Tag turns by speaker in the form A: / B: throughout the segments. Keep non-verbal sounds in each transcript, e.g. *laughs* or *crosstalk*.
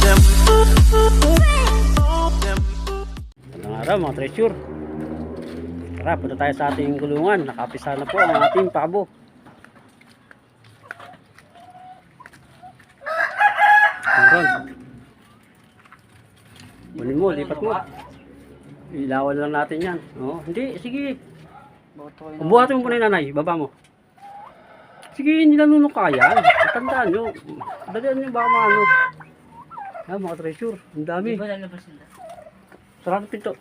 A: Magandang araw mga treasure. Tara, punta tayo sa ating gulungan. Nakapisa na po ang ating pabo. Meron. Kunin mo, lipat mo. Ilawan lang natin yan. Oh, hindi, sige. Buhatin mo muna yung nanay, baba mo. Sige, hindi lang nung kaya. Tandaan nyo. Dalian nyo baka maano. Ah, mga treasure. Ang dami.
B: Di ba lalabas nila?
A: Sarap pinto.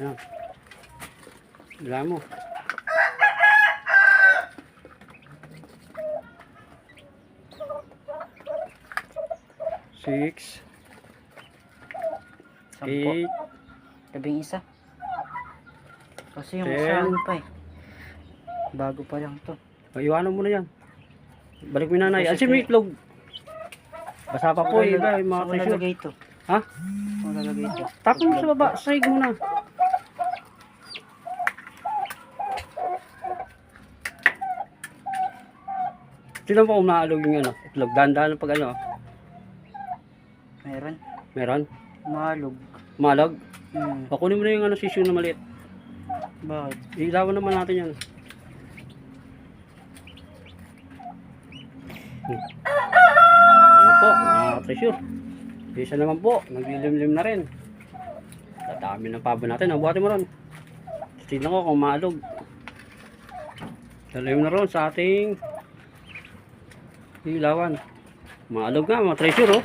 A: Yan. Wala mo. Six,
B: Sampo.
A: eight,
B: Labing isa. Kasi yung
A: Ten.
B: isa ano pa eh. Bago pa lang to.
A: Iwanan mo na yan. Balik mo nanay. Mo yung itlog. Basa pa po eh, yung mga
B: Saan ito?
A: Ha?
B: Saan lalagay ito?
A: Tapon mo sa baba, sahig mo na. Tignan mo kung maalog yung ano, itlog. Dahan-dahan pag ano.
B: Meron.
A: Meron?
B: Malog.
A: Malog?
B: Hmm.
A: O, kunin mo na yung ano, sisyo na maliit.
B: Bakit?
A: Ilawan naman natin yan. Ayan po, mga treasure. Isa naman po, naglilimlim na rin. Dadami ng pabo natin. Nabuhatin mo ron. Tignan ko kung maalog. Dalim na ron sa ating ilawan. Maalog nga, mga treasure oh.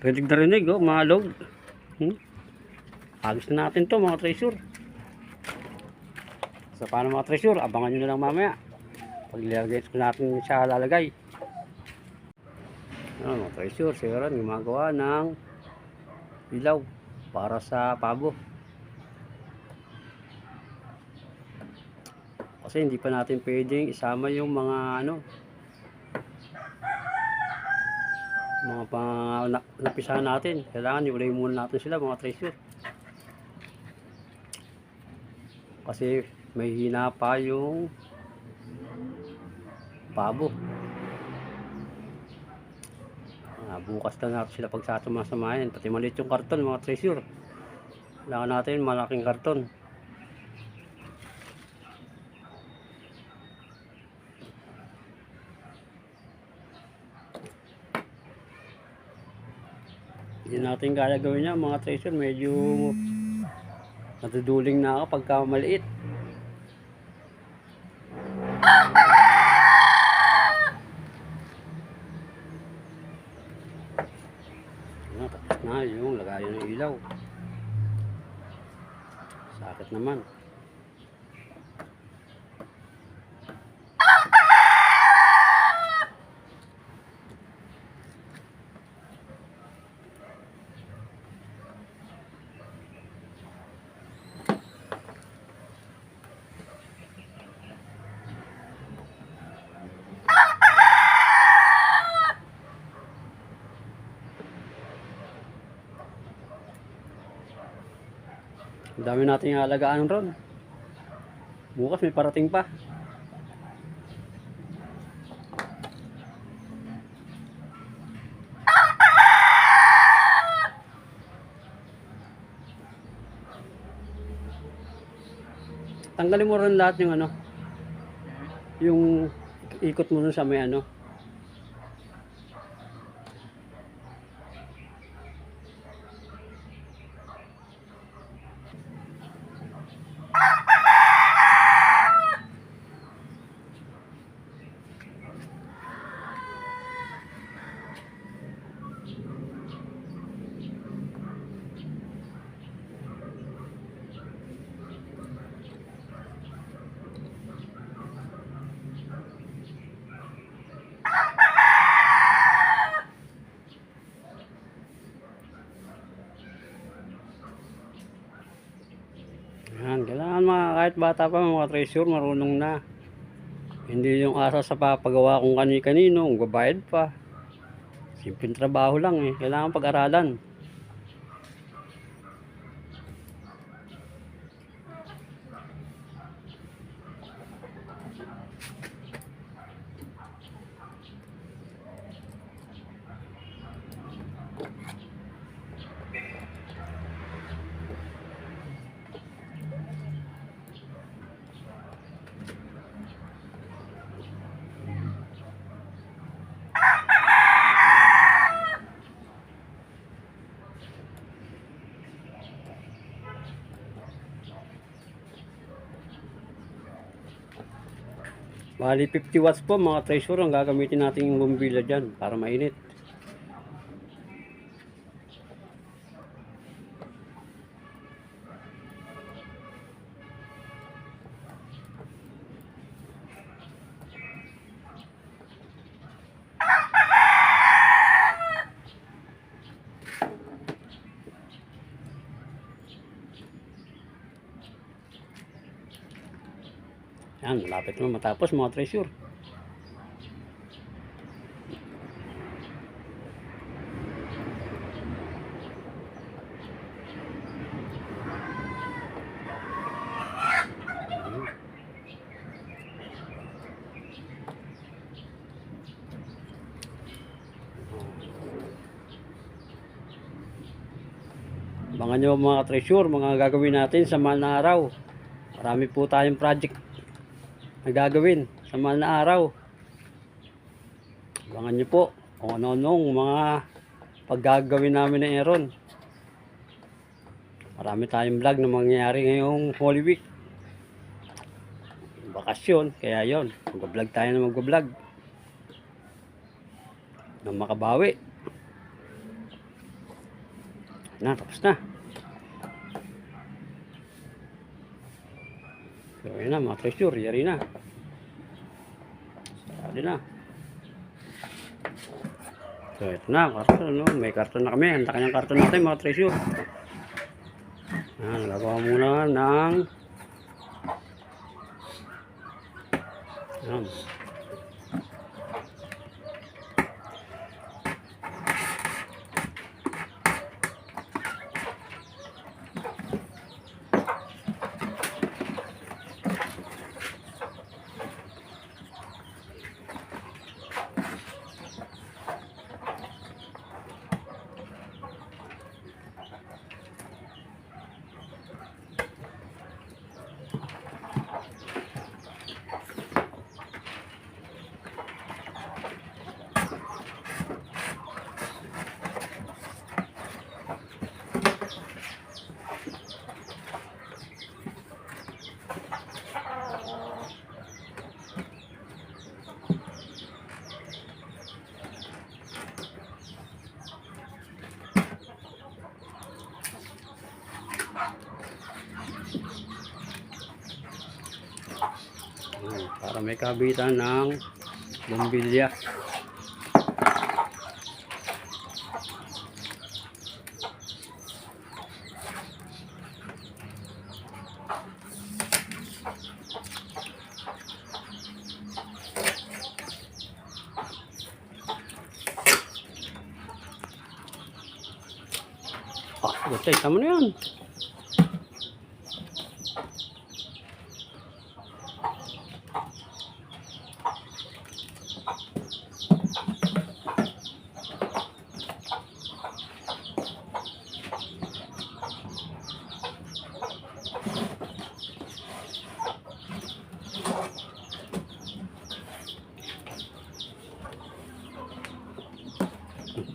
A: Rinig na rinig oh, maalog. Hmm? Agos na natin to mga treasure. So paano mga treasure, abangan nyo na lang mamaya. Pag natin siya lalagay. Ano mga treasure, si Aaron gumagawa ng ilaw para sa pabo. Kasi hindi pa natin pwedeng isama yung mga ano mga pang na, napisahan natin. Kailangan iulay muna natin sila mga treasure. Kasi may hina pa yung pabo. Ah, bukas na natin sila pagsasama-samahin. Pati maliit yung karton, mga treasure. Kailangan natin malaking karton. Hindi natin kaya gawin yan, mga treasure. Medyo natuduling na ako pagka maliit. Ano, tapos na yung lagayan ng ilaw. Sakit naman. Dami nating alagaan ron. Bukas may parating pa. Tanggalin mo rin lahat yung ano. Yung ikot mo rin sa may ano. Yan, kailangan mga kahit bata pa mga treasure marunong na. Hindi yung asa sa papagawa kung kani-kanino, babayad pa. Simpleng trabaho lang eh. Kailangan pag-aralan. Bali 50 watts po mga treasure ang gagamitin natin yung bumbilya dyan para mainit. Yan, malapit naman matapos mga treasure. Abangan nyo mga treasure, mga gagawin natin sa mahal na araw. Marami po tayong project na gagawin sa mahal na araw. Abangan nyo po kung ano-anong mga paggagawin namin na Aaron. Marami tayong vlog na mangyayari ngayong Holy Week. Bakasyon, kaya yon Mag-vlog tayo na mag-vlog. Na makabawi. Na, tapos na. So, yun na, mga treasure, yari na. Sarado na. So, ito na, karton, no? May karton na kami. Handa kanyang karton natin, mga treasure. Yan, nagagawa muna ng Yan. Para may kabitan ng bumbilya. Ah, gotay, tama na yan.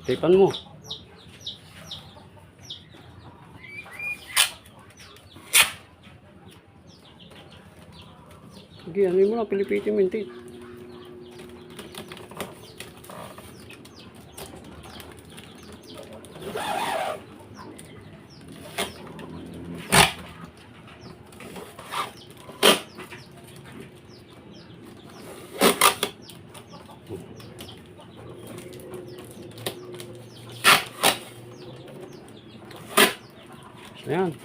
A: Tipan mo. Sige, ano mo na, pilipitin mo yung tape. Ayan.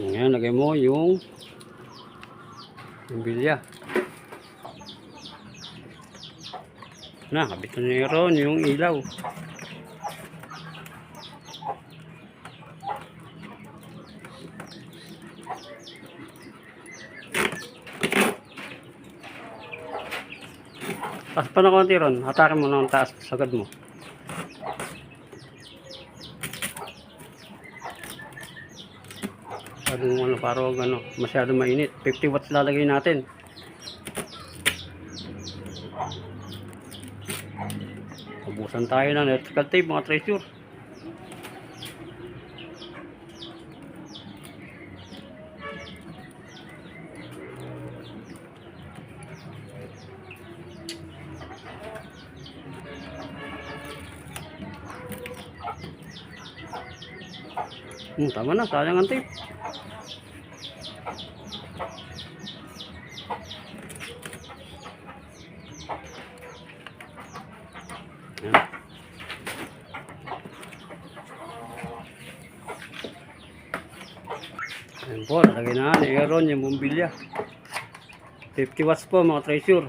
A: Ngayon, lagay mo yung yung bilya. Na, kabit na yung ilaw. Taas pa na konti ron. Hatakin mo ng taas sagad mo. Masyadong ano, parang ano, masyadong mainit. 50 watts lalagay natin. Ubusan tayo ng electrical tape mga treasure. Hmm, tama na, sayang ang tape. Yan. Yan po, nalagay na ni Aaron yung bumbilya. 50 watts treasure.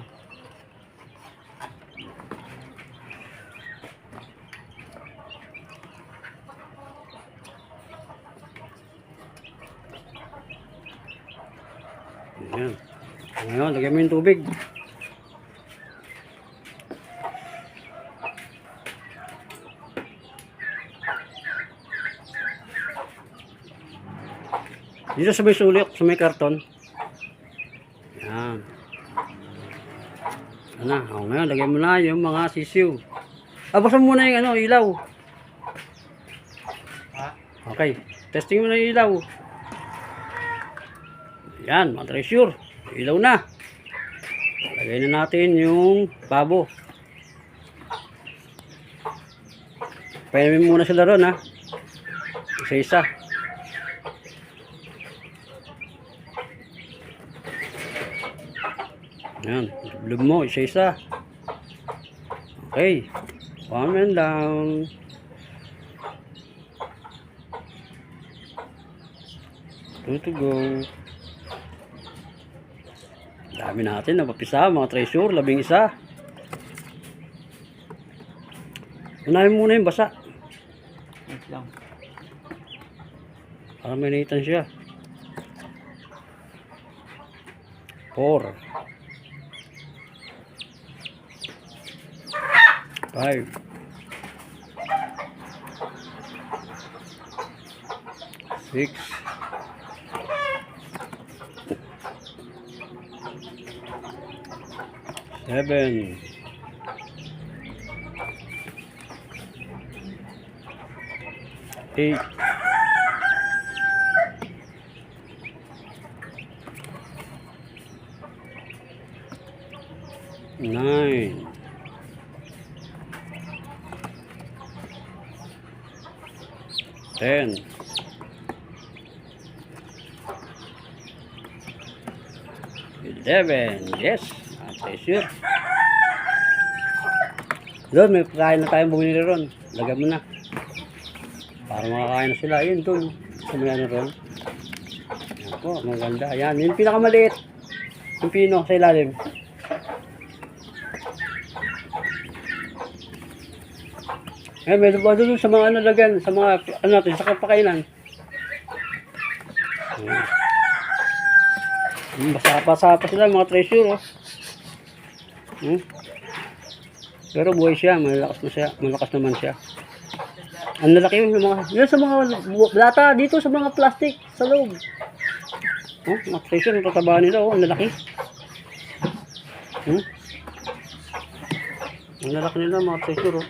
A: Lagyan mo yung tubig. Dito sa may sulit, sa may karton. Yan. Ano, oh, ngayon, lagyan mo na yung mga sisiw. Ah, buksan mo muna yung ano, ilaw. Okay, testing mo na yung ilaw. Yan, mga treasure. Ilaw na. Lagay na natin yung babo. Painumin muna sila ron ha. Isa-isa. Yan, blub mo, isa-isa. Okay. Man down. Two to go. Dami natin, napapisa, mga treasure, labing isa. Unahin muna yung basa.
B: Wait lang.
A: Para may naitan siya. 4 5 6 heaven. Eight. Nine. Ten. Eleven, yes. Okay, sure. Doon, may kain na tayong bumili ron. Lagyan mo na. Para makakain na sila. Ayun, doon. Sa may ano ron. Yan po, maganda. Ayan, yung pinakamaliit. Yung pino sa ilalim. Eh, meron ba doon sa mga ano lagyan, sa mga ano natin, sa kapakainan. Ayan. Basa-basa pa sila mga treasure, oh. Hmm? Pero buhay siya, malakas na siya, malakas naman siya. Ang lalaki yung mga, yun sa mga lata dito sa mga plastic sa loob. Oh, mga treasure, ang tataba nila, oh, ang lalaki. Hmm? Ang lalaki nila, mga treasure, oh.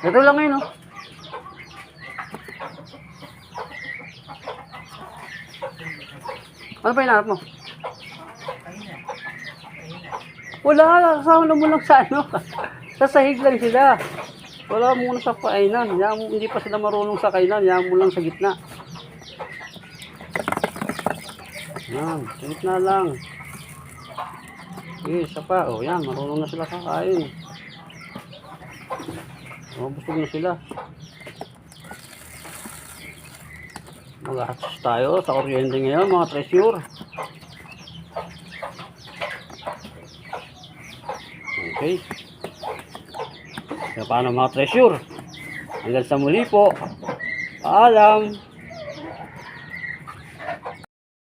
A: Ito lang ngayon, oh. Ano pa hinahanap mo? Wala, kasama mo lang sa ano. *laughs* sa sahig lang sila. Wala muna sa kainan. Yan, hindi pa sila marunong sa kainan. Yan mo lang sa gitna. Yan, sa gitna lang. Okay, isa pa. O, yan, marunong na sila kakain. O, busog na sila. Mag-access tayo sa kuryente ngayon, mga treasure. Okay. Kaya paano mga treasure? Hanggang sa muli po. Paalam.